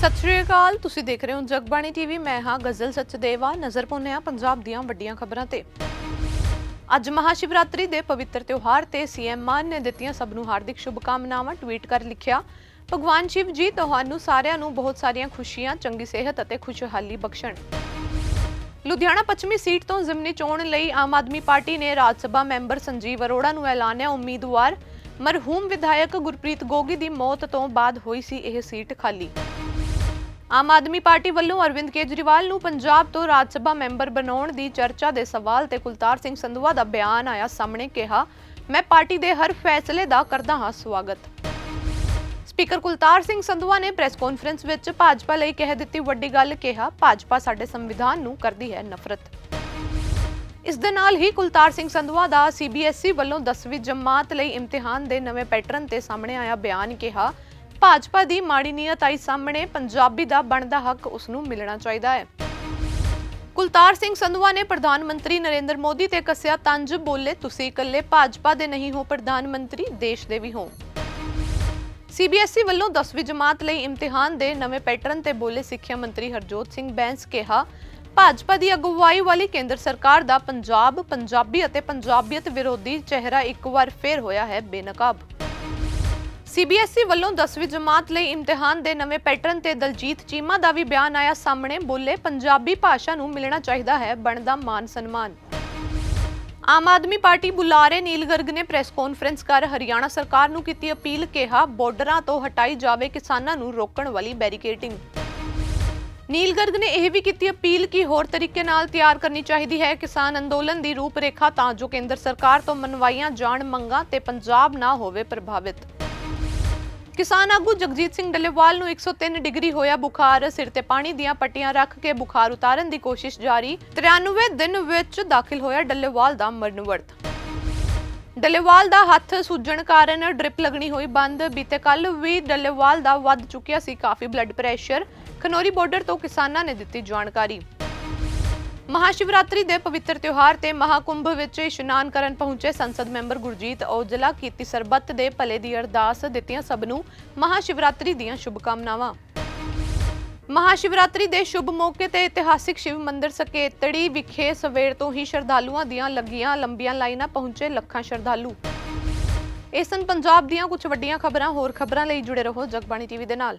ਸਤਿ ਸ਼੍ਰੀ ਅਕਾਲ, ਤੁਸੀਂ ਦੇਖ ਰਹੇ ਹੋ ਜਗਬਾਣੀ ਟੀਵੀ। ਮੈਂ ਹਾਂ ਗਜ਼ਲ ਸਚਦੇਵਾ, ਨਜ਼ਰ ਪਾਉਂਦੇ ਹਾਂ ਪੰਜਾਬ ਦੀਆਂ ਵੱਡੀਆਂ ਖਬਰਾਂ ਤੇ। ਅੱਜ ਮਹਾਸ਼ਿਵਰਾਤਰੀ ਦੇ ਪਵਿੱਤਰ ਤਿਉਹਾਰ ਤੇ ਸੀਐਮ ਮਾਨ ਨੇ ਦਿੱਤੀਆਂ ਸਭ ਨੂੰ ਹਾਰਦਿਕ ਸ਼ੁਭਕਾਮਨਾਵਾਂ, ਟਵੀਟ ਕਰ ਲਿਖਿਆ। ਭਗਵਾਨ ਸ਼ਿਵ ਜੀ ਤੁਹਾਨੂੰ ਸਾਰਿਆਂ ਨੂੰ ਬਹੁਤ ਸਾਰੀਆਂ ਖੁਸ਼ੀਆਂ, ਚੰਗੀ ਸਿਹਤ ਅਤੇ ਖੁਸ਼ਹਾਲੀ ਬਖਸ਼ਣ। ਲੁਧਿਆਣਾ ਪੱਛਮੀ ਸੀਟ ਤੋਂ ਜ਼ਿਮਨੀ ਚੋਣ ਲਈ ਆਮ ਆਦਮੀ ਪਾਰਟੀ ਨੇ ਰਾਜ ਸਭਾ ਮੈਂਬਰ ਸੰਜੀਵ ਅਰੋੜਾ ਨੂੰ ਐਲਾਨਿਆ ਉਮੀਦਵਾਰ। ਮਰਹੂਮ ਵਿਧਾਇਕ ਗੁਰਪ੍ਰੀਤ ਗੋਗੀ ਦੀ ਮੌਤ ਤੋਂ ਬਾਅਦ ਹੋਈ ਸੀ ਇਹ ਸੀਟ ਖਾਲੀ। ਆਮ ਆਦਮੀ ਪਾਰਟੀ ਵੱਲੋਂ ਅਰਵਿੰਦ ਕੇਜਰੀਵਾਲ ਨੂੰ ਪੰਜਾਬ ਤੋਂ ਰਾਜ ਸਭਾ ਮੈਂਬਰ ਬਣਾਉਣ ਦੀ ਚਰਚਾ ਦੇ ਸਵਾਲ ਤੇ ਕੁਲਤਾਰ ਸਿੰਘ ਸੰਧਵਾ ਦਾ ਬਿਆਨ ਆਇਆ ਸਾਹਮਣੇ ਕਿਹਾ, ਮੈਂ ਪਾਰਟੀ ਦੇ ਹਰ ਫੈਸਲੇ ਦਾ ਕਰਦਾ ਹਾਂ ਸਵਾਗਤ। ਸਪੀਕਰ ਕੁਲਤਾਰ ਸਿੰਘ ਸੰਧਵਾ ਨੇ ਪ੍ਰੈਸ ਕਾਨਫਰੰਸ ਵਿੱਚ ਭਾਜਪਾ ਲਈ ਕਹਿ ਦਿੱਤੀ ਵੱਡੀ ਗੱਲ, ਕਿਹਾ, ਭਾਜਪਾ ਸਾਡੇ ਸੰਵਿਧਾਨ ਨੂੰ ਕਰਦੀ ਹੈ ਨਫ਼ਰਤ। ਇਸ ਦੇ ਨਾਲ ਹੀ ਕੁਲਤਾਰ ਸਿੰਘ ਸੰਧਵਾ ਦਾ ਸੀਬੀਐਸਈ ਵੱਲੋਂ 10ਵੀਂ ਜਮਾਤ ਲਈ ਇਮਤਿਹਾਨ ਦੇ ਨਵੇਂ ਪੈਟਰਨ ਤੇ ਸਾਹਮਣੇ ਆਇਆ ਬਿਆਨ, ਕਿਹਾ ਭਾਜਪਾ ਦੀ ਮਾੜੀ ਨੀਅਤ ਆਈ ਸਾਹਮਣੇ, ਪੰਜਾਬੀ ਦਾ ਬਣਦਾ ਹੱਕ ਉਸ ਨੂੰ ਮਿਲਣਾ ਚਾਹੀਦਾ ਹੈ। ਕੁਲਤਾਰ ਸਿੰਘ ਸੰਧਵਾ ਨੇ ਪ੍ਰਧਾਨ ਮੰਤਰੀ ਨਰਿੰਦਰ ਮੋਦੀ ਤੇ ਕੱਸਿਆ ਤੰਜ, ਬੋਲੇ, ਤੁਸੀਂ ਇਕੱਲੇ ਭਾਜਪਾ ਦੇ ਨਹੀਂ ਹੋ, ਪ੍ਰਧਾਨ ਮੰਤਰੀ ਦੇਸ਼ ਦੇ ਵੀ ਹੋ। ਸੀਬੀਐਸਈ ਵੱਲੋਂ 10ਵੀਂ ਜਮਾਤ ਲਈ ਇਮਤਿਹਾਨ ਦੇ ਨਵੇਂ ਪੈਟਰਨ ਤੇ ਬੋਲੇ ਸਿੱਖਿਆ ਮੰਤਰੀ ਹਰਜੋਤ ਸਿੰਘ ਬੈਂਸ ਕਿਹਾ, ਭਾਜਪਾ ਦੀ ਅਗਵਾਈ ਵਾਲੀ ਕੇਂਦਰ ਸਰਕਾਰ ਦਾ ਪੰਜਾਬ, ਪੰਜਾਬੀ ਅਤੇ ਪੰਜਾਬੀਅਤ ਵਿਰੋਧੀ ਚਿਹਰਾ ਇੱਕ ਵਾਰ ਫੇਰ ਹੋਇਆ ਹੈ ਬੇਨਕਾਬ। ਸੀਬੀਐਸਈ ਵੱਲੋਂ 10ਵੀਂ ਜਮਾਤ ਲਈ ਇਮਤਿਹਾਨ ਦੇ ਨਵੇਂ ਪੈਟਰਨ ਤੇ ਦਲਜੀਤ ਚੀਮਾ ਦਾ ਵੀ ਬਿਆਨ ਆਇਆ। ਸਾਹਮਣੇ ਬੋਲੇ, ਪੰਜਾਬੀ ਭਾਸ਼ਾ ਨੂੰ ਮਿਲਣਾ ਚਾਹੀਦਾ ਹੈ, ਬਣਦਾ ਮਾਨ ਸਨਮਾਨ। ਆਮ ਆਦਮੀ ਪਾਰਟੀ ਬੁਲਾਰੇ ਨੀਲ ਗਰਗ ਨੇ ਪ੍ਰੈਸ ਕਾਨਫਰੰਸ ਕਰ ਹਰਿਆਣਾ ਸਰਕਾਰ ਨੂੰ ਕੀਤੀ ਅਪੀਲ, ਕਿਹਾ ਬਾਰਡਰਾਂ ਤੋਂ ਹਟਾਈ ਜਾਵੇ ਕਿਸਾਨਾਂ ਨੂੰ ਰੋਕਣ ਵਾਲੀ ਬੈਰੀਕੇਡਿੰਗ ਨੀਲ ਗਰਗ ਨੇ ਇਹ ਵੀ ਕੀਤੀ ਅਪੀਲ ਕਿ ਹੋਰ ਤਰੀਕੇ ਨਾਲ ਤਿਆਰ ਕਰਨੀ ਚਾਹੀਦੀ ਹੈ ਕਿਸਾਨ ਅੰਦੋਲਨ ਦੀ ਰੂਪਰੇਖਾ ਤਾਂ ਜੋ ਕੇਂਦਰ ਸਰਕਾਰ ਤੋਂ ਮਨਵਾਈਆਂ ਜਾਣ ਮੰਗਾਂ ਤੇ ਪੰਜਾਬ ਨਾ ਹੋਵੇ ਪ੍ਰਭਾਵਿਤ। ਕਿਸਾਨ ਆਗੂ ਜਗਜੀਤ ਸਿੰਘ ਡੱਲੇਵਾਲ ਨੂੰ 103 ਡਿਗਰੀ ਹੋਇਆ ਬੁਖਾਰ, ਸਿਰ ਤੇ ਪਾਣੀ ਦੀਆਂ ਪੱਟੀਆਂ ਰੱਖ ਕੇ ਬੁਖਾਰ ਉਤਾਰਨ ਦੀ ਕੋਸ਼ਿਸ਼ ਜਾਰੀ। 93 ਦਿਨ ਵਿੱਚ ਦਾਖਲ ਹੋਇਆ ਡੱਲੇਵਾਲ ਦਾ ਮਰਨ ਵਰਤ। ਡੱਲੇਵਾਲ ਦਾ ਹੱਥ ਸੁੱਜਣ ਕਾਰਨ ਡ੍ਰਿਪ ਲੱਗਣੀ ਹੋਈ ਬੰਦ। ਬੀਤੇ ਕੱਲ ਵੀ ਡੱਲੇਵਾਲ ਦਾ ਵੱਧ ਚੁੱਕਿਆ ਸੀ ਕਾਫੀ ਬਲੱਡ ਪ੍ਰੈਸ਼ਰ ਖਨੋਰੀ ਬਾਰਡਰ ਤੋਂ ਕਿਸਾਨਾਂ ਨੇ ਦਿੱਤੀ ਜਾਣਕਾਰੀ। ਮਹਾਸ਼ਿਵਰਾਤਰੀ ਦੇ ਪਵਿੱਤਰ ਤਿਉਹਾਰ ਤੇ ਮਹਾਕੁੰਭ ਵਿੱਚ ਇਸ਼ਨਾਨ ਕਰਨ ਪਹੁੰਚੇ ਸੰਸਦ ਮੈਂਬਰ ਗੁਰਜੀਤ ਔਜਲਾ ਕੀਤੀ ਸਰਬੱਤ ਦੇ ਭਲੇ ਦੀ ਅਰਦਾਸ, ਦਿੱਤੀਆਂ ਸਭ ਨੂੰ ਮਹਾਸ਼ਿਵਰਾਤਰੀ ਦੀਆਂ ਸ਼ੁਭਕਾਮਨਾਵਾਂ। ਮਹਾਸ਼ਿਵਰਾਤਰੀ ਦੇ ਸ਼ੁਭ ਮੌਕੇ ਤੇ ਇਤਿਹਾਸਿਕ ਸ਼ਿਵ ਮੰਦਿਰ ਸਕੇਤੜੀ ਵਿਖੇ ਸਵੇਰ ਤੋਂ ਹੀ ਸ਼ਰਧਾਲੂਆਂ ਦੀਆਂ ਲੱਗੀਆਂ ਲੰਬੀਆਂ ਲਾਈਨਾਂ ਪਹੁੰਚੇ ਲੱਖਾਂ ਸ਼ਰਧਾਲੂ। ਇਹ ਪੰਜਾਬ ਦੀਆਂ ਕੁਝ ਵੱਡੀਆਂ ਖਬਰਾਂ, ਹੋਰ ਖਬਰਾਂ ਲਈ ਜੁੜੇ ਰਹੋ ਜਗਬਾਣੀ ਟੀਵੀ ਦੇ ਨਾਲ।